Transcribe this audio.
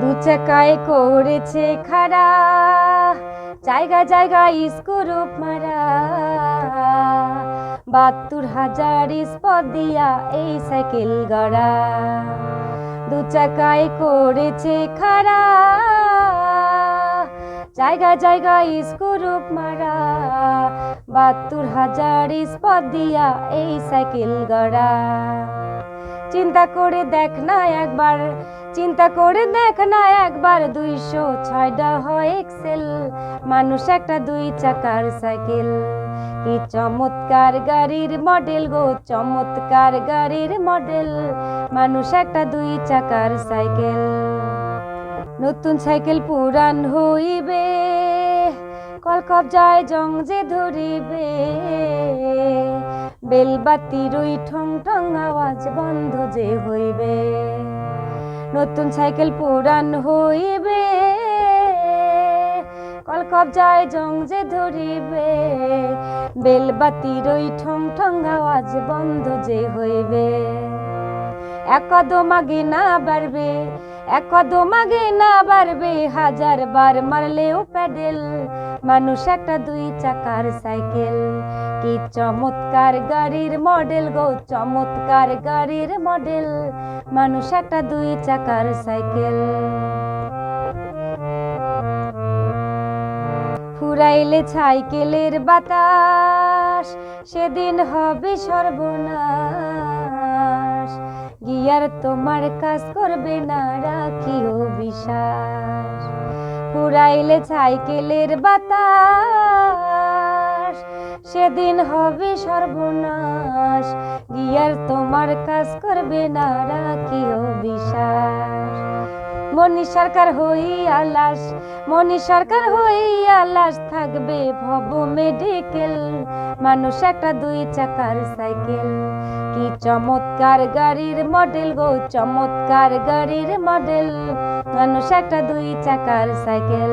দু চাকায় করেছে খাড়া, জায়গা জায়গা স্কুরুপ মারা। বাহাত্তর হাজার স্পদ দিয়া এই সাইকেল গড়া। দু চাকায় করেছে খাড়া, জায়গা জায়গা স্কুরুপ মারা। বাহাত্তর হাজার স্পদ দিয়া এই সাইকেল গড়া। চিন্তা করে দেখ না একবার চিন্তা করে দেখ না একবার দুইশো ছয়টা হয় এক্সেল মানুষ একটা দুই চাকার সাইকেল। কি চমৎকার গাড়ির মডেল গো, চমৎকার গাড়ির মডেল। মানুষ একটা দুই চাকার সাইকেল। নতুন সাইকেল পুরান হইবে কলকব যায় জং যে ধরিবে। বেলবাতির ওই ঠং ঠং আওয়াজ বন্ধ যে হইবে। নতুন সাইকেল পুরান হইবে। কলকব যায় জং যে ধরিবে। বেলবাতির ওই ঠং ঠং আওয়াজ বন্ধ যে হইবে। একদম কদম আগে না বাড়বে এক আগে না বাড়বে, হাজার বার মারলেও প্যাডেল। মানুষ একটা দুই চাকার সাইকেল। কি চমৎকার গাড়ির মডেল গো, চমৎকার গাড়ির মডেল। মানুষ একটা দুই চাকার সাইকেল। ফুরাইলে সাইকেলের বাতাস, সেদিন হবে সর্বনাশ। গিয়ার তোমার কাজ করবে না রাখিও বিশ্বাস ফুরাইলে সাইকেলের বাতাস, সেদিন হবে সর্বনাশ। গিয়ার তোমার কাজ করবে না রাখিও বিশ্বাস মনি সরকার হই আলাস মনি সরকার হই আলাস থাকবে ভব মেডিকেল মানুষ একটা দুই চাকার সাইকেল। কি চমৎকার গাড়ির মডেল গো, চমৎকার গাড়ির মডেল মানুষ একটা দুই চাকার সাইকেল।